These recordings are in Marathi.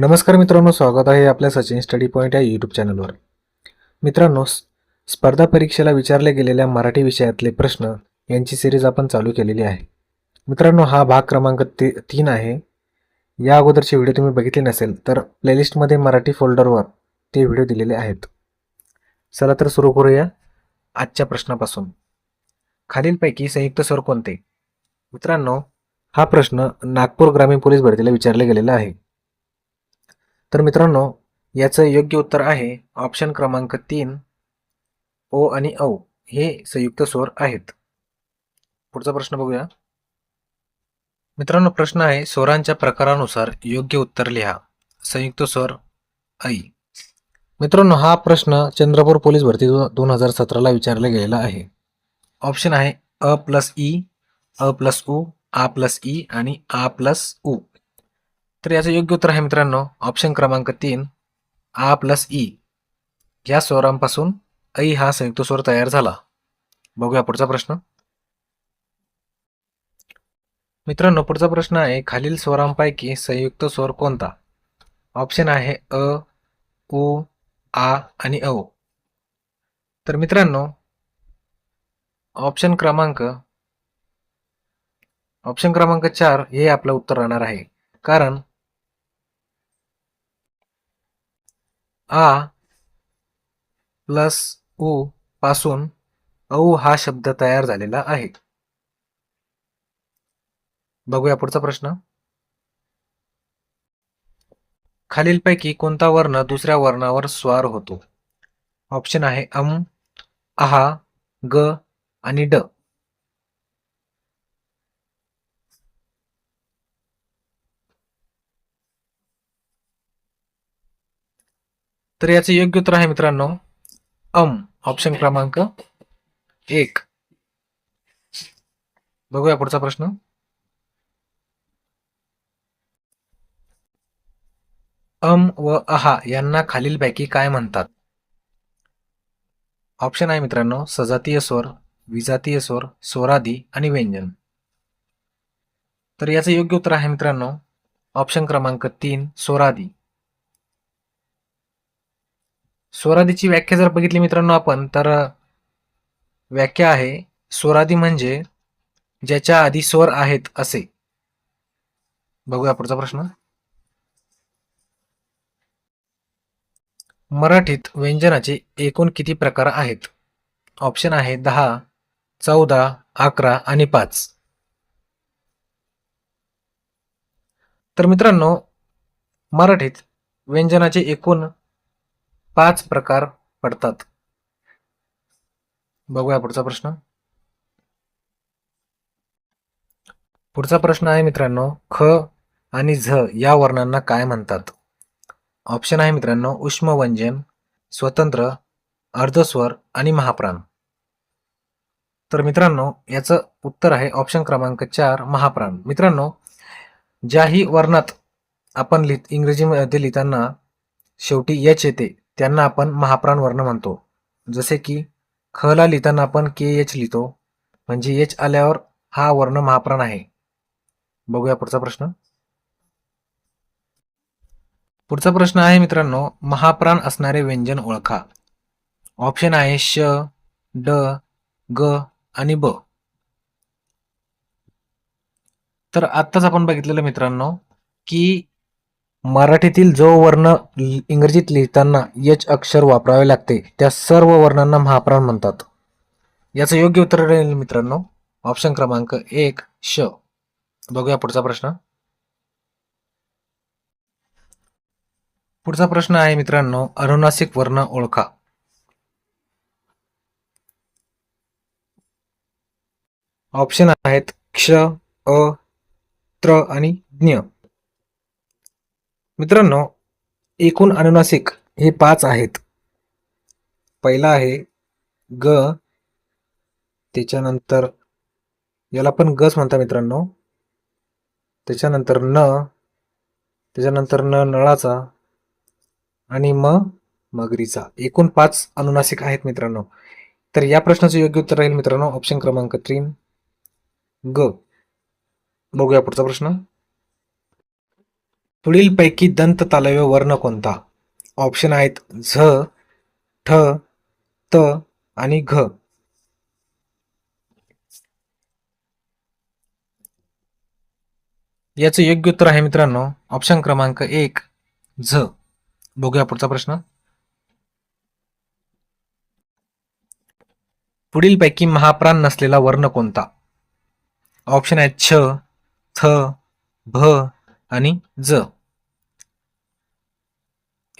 नमस्कार मित्रांनो स्वागत आहे आपल्या सचिन स्टडी पॉईंट या यूट्यूब चॅनलवर. मित्रांनो स्पर्धा परीक्षेला विचारले गेलेल्या मराठी विषयातले प्रश्न यांची सिरीज आपण चालू केलेली आहे. मित्रांनो हा भाग क्रमांक ती तीन आहे. या अगोदरचे व्हिडिओ तुम्ही बघितले नसेल तर प्लेलिस्टमध्ये मराठी फोल्डरवर ते व्हिडिओ दिलेले आहेत. चला तर सुरू करूया आजच्या प्रश्नापासून. खालीलपैकी संयुक्त स्वर कोणते? मित्रांनो हा प्रश्न नागपूर ग्रामीण पोलीस भरतीला विचारला गेलेला आहे. तर मित्रांनो याचं योग्य उत्तर आहे ऑप्शन क्रमांक तीन ओ आणि औ हे संयुक्त स्वर आहेत. पुढचा प्रश्न बघूया. मित्रांनो प्रश्न आहे स्वरांच्या प्रकारानुसार योग्य उत्तर लिहा. संयुक्त स्वर ऐ. मित्रांनो हा प्रश्न चंद्रपूर पोलीस भरती दोन हजार सतराला विचारला गेलेला आहे. ऑप्शन आहे अ प्लस ई अ प्लस उ आ प्लस ई आणि आ प्लस उ. तर याचं योग्य उत्तर आहे मित्रांनो ऑप्शन क्रमांक तीन आ प्लस ई. या स्वरांपासून ऐ हा संयुक्त स्वर तयार झाला. बघूया पुढचा प्रश्न. मित्रांनो पुढचा प्रश्न आहे खालील स्वरांपैकी संयुक्त स्वर कोणता? ऑप्शन आहे अ उ आ आणि औ. तर मित्रांनो ऑप्शन क्रमांक ऑप्शन क्रमांक चार हे आपलं उत्तर राहणार आहे. कारण आ प्लस उ पासून औ हा शब्द तयार झालेला आहे. बघूया पुढचा प्रश्न. खालीलपैकी कोणता वर्ण दुसऱ्या वर्णावर स्वार होतो? ऑप्शन आहे अम आहा ग आणि ड. तर याचे योग्य उत्तर आहे मित्रांनो अम ऑप्शन क्रमांक एक. बघूया पुढचा प्रश्न. अम व अहा यांना खालीलपैकी काय म्हणतात? ऑप्शन आहे मित्रांनो सजातीय स्वर विजातीय स्वर स्वरादी आणि व्यंजन. तर याचं योग्य उत्तर आहे मित्रांनो ऑप्शन क्रमांक तीन स्वरादी. स्वरादीची व्याख्या जर बघितली मित्रांनो आपण तर व्याख्या आहे स्वरादी म्हणजे ज्याच्या आधी स्वर आहेत असे. बघूया पुढचा प्रश्न. मराठीत व्यंजनाचे एकूण किती प्रकार आहेत? ऑप्शन आहे दहा चौदा अकरा आणि पाच. तर मित्रांनो मराठीत व्यंजनाचे एकूण पाच प्रकार पडतात. बघूया पुढचा प्रश्न. पुढचा प्रश्न आहे मित्रांनो ख आणि झ या वर्णांना काय म्हणतात? ऑप्शन आहे मित्रांनो उष्मवंजन स्वतंत्र अर्धस्वर आणि महाप्राण. तर मित्रांनो याचं उत्तर आहे ऑप्शन क्रमांक चार महाप्राण. मित्रांनो ज्याही वर्णात आपण लिहित इंग्रजीमध्ये लिहिताना शेवटी यच येते. त्यांना आपण महाप्राण वर्ण म्हणतो. जसे की ख ला लिहिताना आपण के एच लिहितो. म्हणजे एच आल्यावर हा वर्ण महाप्राण आहे. बघूया पुढचा प्रश्न. पुढचा प्रश्न आहे मित्रांनो महाप्राण असणारे व्यंजन ओळखा. ऑप्शन आहे श ड ग आणि ब. तर आत्ताच आपण बघितलेलं मित्रांनो की मराठीतील जो वर्ण इंग्रजीत लिहिताना यच अक्षर वापरावे लागते त्या सर्व वर्णांना महाप्राण म्हणतात. याचं योग्य उत्तर राहील मित्रांनो. ऑप्शन क्रमांक एक श. बघूया पुढचा प्रश्न. पुढचा प्रश्न आहे मित्रांनो अनुनासिक वर्ण ओळखा. ऑप्शन आहेत क्ष अ त्र आणि ज्ञ. मित्रांनो एकूण अनुनासिक हे पाच आहेत. पहिला आहे ग. त्याच्यानंतर याला पण गच म्हणता मित्रांनो. त्याच्यानंतर न. त्याच्यानंतर न नळाचा. आणि म मगरीचा. एकूण पाच अनुनासिक आहेत मित्रांनो. तर या प्रश्नाचं योग्य उत्तर राहील मित्रांनो ऑप्शन क्रमांक तीन. ग. बघूया पुढचा प्रश्न. पुढीलपैकी दंत तालव्य वर्ण कोणता? ऑप्शन आहेत झ ठ त आणि घ. याचं योग्य उत्तर आहे मित्रांनो ऑप्शन क्रमांक एक झ. बघूया पुढचा प्रश्न. पुढीलपैकी महाप्राण नसलेला वर्ण कोणता? ऑप्शन आहेत छ थ भ आणि ज.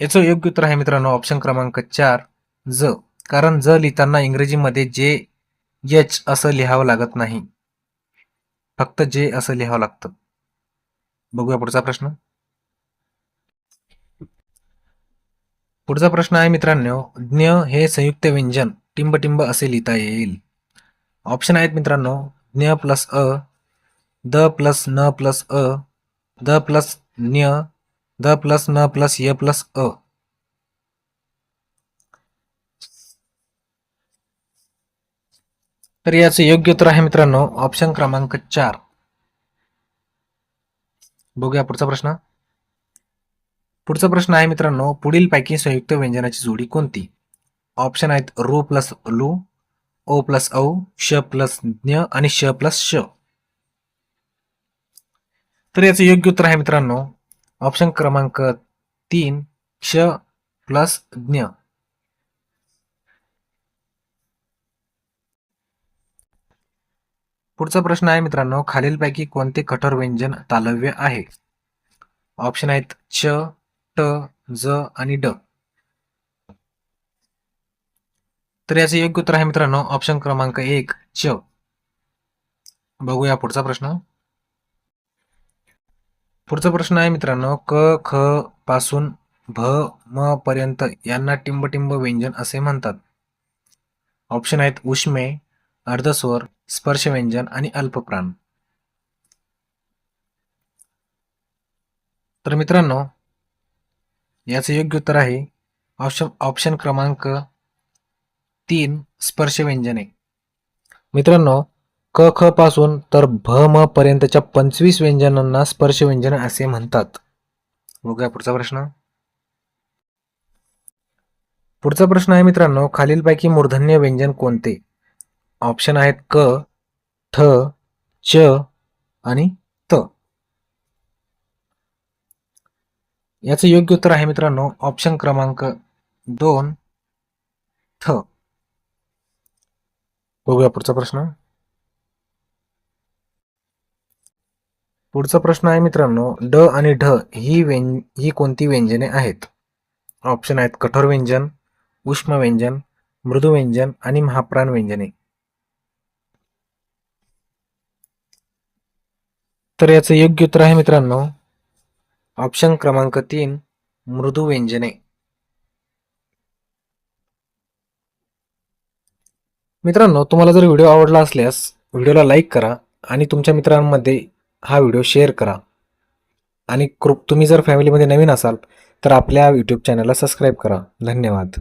याचं योग्य उत्तर आहे मित्रांनो ऑप्शन क्रमांक चार ज. कारण ज लिहिताना इंग्रजीमध्ये जे एच असं लिहावं लागत नाही. फक्त जे असं लिहावं लागतं. बघूया पुढचा प्रश्न. पुढचा प्रश्न आहे मित्रांनो ज्ञ हे संयुक्त व्यंजन टिंब असे लिहिता येईल. ऑप्शन आहेत मित्रांनो ज्ञ प्लस अ द प्लस न प्लस अ द प्लस न्य द प्लस न प्लस य प्लस अ. तर याचं योग्य उत्तर आहे मित्रांनो ऑप्शन क्रमांक चार. बघूया पुढचा प्रश्न. पुढचा प्रश्न आहे मित्रांनो पुढील पैकी संयुक्त व्यंजनाची जोडी कोणती? ऑप्शन आहेत रू प्लस लू ओ प्लस औ श प्लस ज्ञ आणि श प्लस श. तर याचं योग्य उत्तर आहे मित्रांनो. ऑप्शन क्रमांक तीन क्ष प्लस ज्ञ. पुढचा प्रश्न आहे मित्रांनो खालीलपैकी कोणते कठोर व्यंजन तालव्य आहे? ऑप्शन आहेत च ट ज आणि ड. तर याचं योग्य उत्तर आहे मित्रांनो ऑप्शन क्रमांक एक च. बघूया पुढचा प्रश्न. पुढचा प्रश्न आहे मित्रांनो क ख पासून भ म पर्यंत यांना टिंबटिंब व्यंजन असे म्हणतात. ऑप्शन आहेत उष्मे अर्धस्वर स्पर्श व्यंजन आणि अल्पप्राण तर मित्रांनो याचं योग्य उत्तर आहे ऑप्शन ऑप्शन क्रमांक तीन स्पर्श व्यंजने. मित्रांनो क ख पासून तर भ म पर्यंतच्या पंचवीस व्यंजनांना स्पर्श व्यंजन असे म्हणतात. बघूया पुढचा प्रश्न. पुढचा प्रश्न आहे मित्रांनो खालीलपैकी मूर्धन्य व्यंजन कोणते? ऑप्शन आहेत क ठ च आणि त. याचं योग्य उत्तर आहे मित्रांनो ऑप्शन क्रमांक दोन थ बघूया पुढचा प्रश्न. पुढचा प्रश्न आहे मित्रांनो ड आणि ढ ही व्यं ही कोणती व्यंजने आहेत? ऑप्शन आहेत कठोर व्यंजन उष्म व्यंजन मृदू व्यंजन आणि महाप्राण व्यंजने. तर याचं योग्य उत्तर आहे मित्रांनो ऑप्शन क्रमांक तीन मृदू व्यंजने. मित्रांनो तुम्हाला जर व्हिडिओ आवडला असल्यास व्हिडिओला लाईक करा आणि तुमच्या मित्रांमध्ये हा व्हिडिओ शेअर करा. आणि कृप तुम्ही जर फॅमिलीमध्ये नवीन असाल तर आपल्या यूट्यूब चॅनलला सबस्क्राईब करा. धन्यवाद.